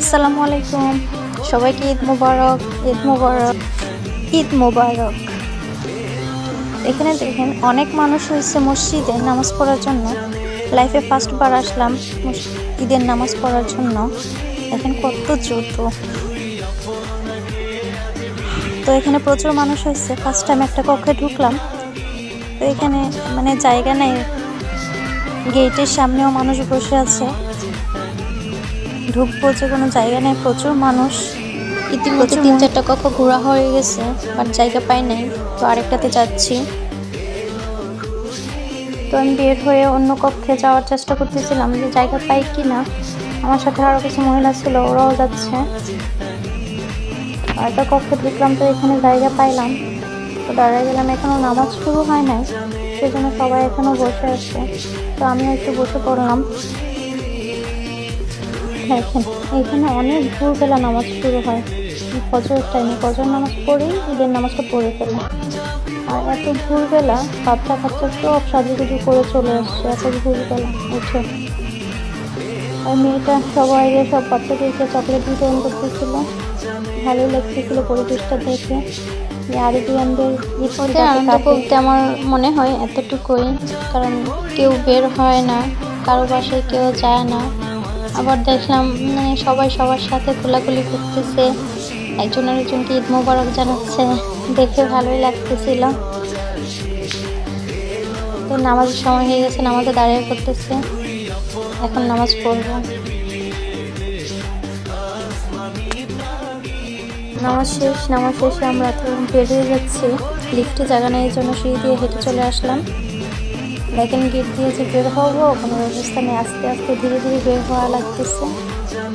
আসসালামু আলাইকুম সবাইকে ঈদ মোবারক ঈদ মোবারক ঈদ মোবারক। এখানে দেখেন, অনেক মানুষ হয়েছে মসজিদে নামাজ পড়ার জন্য। লাইফে ফার্স্ট বার আসলাম ঈদের নামাজ পড়ার জন্য। দেখেন কত দ্রুত তো এখানে প্রচুর মানুষ হয়েছে। ফার্স্ট টাইম একটা কক্ষে ঢুকলাম। তো এখানে মানে জায়গা নেই। গেটের সামনেও মানুষ বসে আছে। ঢুকবো যে কোনো জায়গা নেই। প্রচুর মানুষ। ইতিমধ্যে তিন চারটা কক্ষ ঘোরা হয়ে গেছে বাট জায়গা পাই নাই। তো আরেকটাতে যাচ্ছি। তো আমি বের হয়ে অন্য কক্ষে যাওয়ার চেষ্টা করতেছিলাম যে জায়গা পাই কি না আমার সাথে আরও কিছু মহিলা ছিল ওরাও যাচ্ছে। একটা কক্ষে ঢুকলাম তো এখানে জায়গা পাইলাম। তো দাঁড়ায় গেলাম এখনও নামাজ শুরু হয় নাই, সেজন্য সবাই এখনও বসে আছে। তো আমিও একটু বসে পড়লাম। দেখেন, এখানে অনেক ভোরবেলা নামাজ শুরু হয়। ফজর টাইমে ফজর নামাজ পড়েই ঈদের নামাজটা পড়ে ফেলে। আর এত ভোরবেলা বাচ্চা কাচ্চা সব সাজুগুজু করে চলে আসছে, এত ভোরবেলা উঠে আর মেয়েটা সবাই সব বাচ্চাদেরকে চকলেট বিতরণ করতেছিল ভালো লাগতেছিল পরিবেশটা দেখে। আনন্দ বলতে আমার মনে হয় এতটুকুই কারণ কেউ বের হয় না কারও বাসায় কেউ যায় না। আবার দেখলাম মানে সবাই সবার সাথে খোলাখুলি করতেছে একজন আরেকজনকে ঈদ মোবারক জানাচ্ছে দেখে ভালোই লাগতেছিল। তো নামাজের সময় হয়ে গেছে নামাজে দাঁড়িয়ে করতেছে। এখন নামাজ পড়ব। নামাজ শেষ, নামাজ শেষে আমরা বেরিয়ে যাচ্ছি। লিফটে জায়গা নেই জন্য সিঁড়ি দিয়ে হেঁটে চলে আসলাম। দেখেন গেট দিয়ে যে বের হব কোনো ব্যবস্থা নেই আস্তে আস্তে ধীরে ধীরে বের হওয়া লাগতেছে,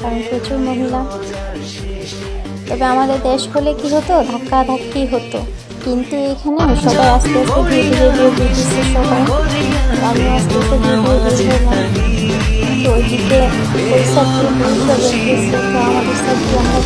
কারণ প্রচুর মহিলা। তবে আমাদের দেশ হলে কি হতো? ধাক্কা ধাক্কি হতো। কিন্তু এখানে সবাই আস্তে আস্তে ধীরে ধীরে বের হইতেছে সবাই। আমি আস্তে আস্তে ধীরে ধীরে বের হলাম। তো ওইদিকে ওই সাইড দিয়ে পুলিশরা বেরিয়েছে তো আমাদের সাইড দিয়ে আমরা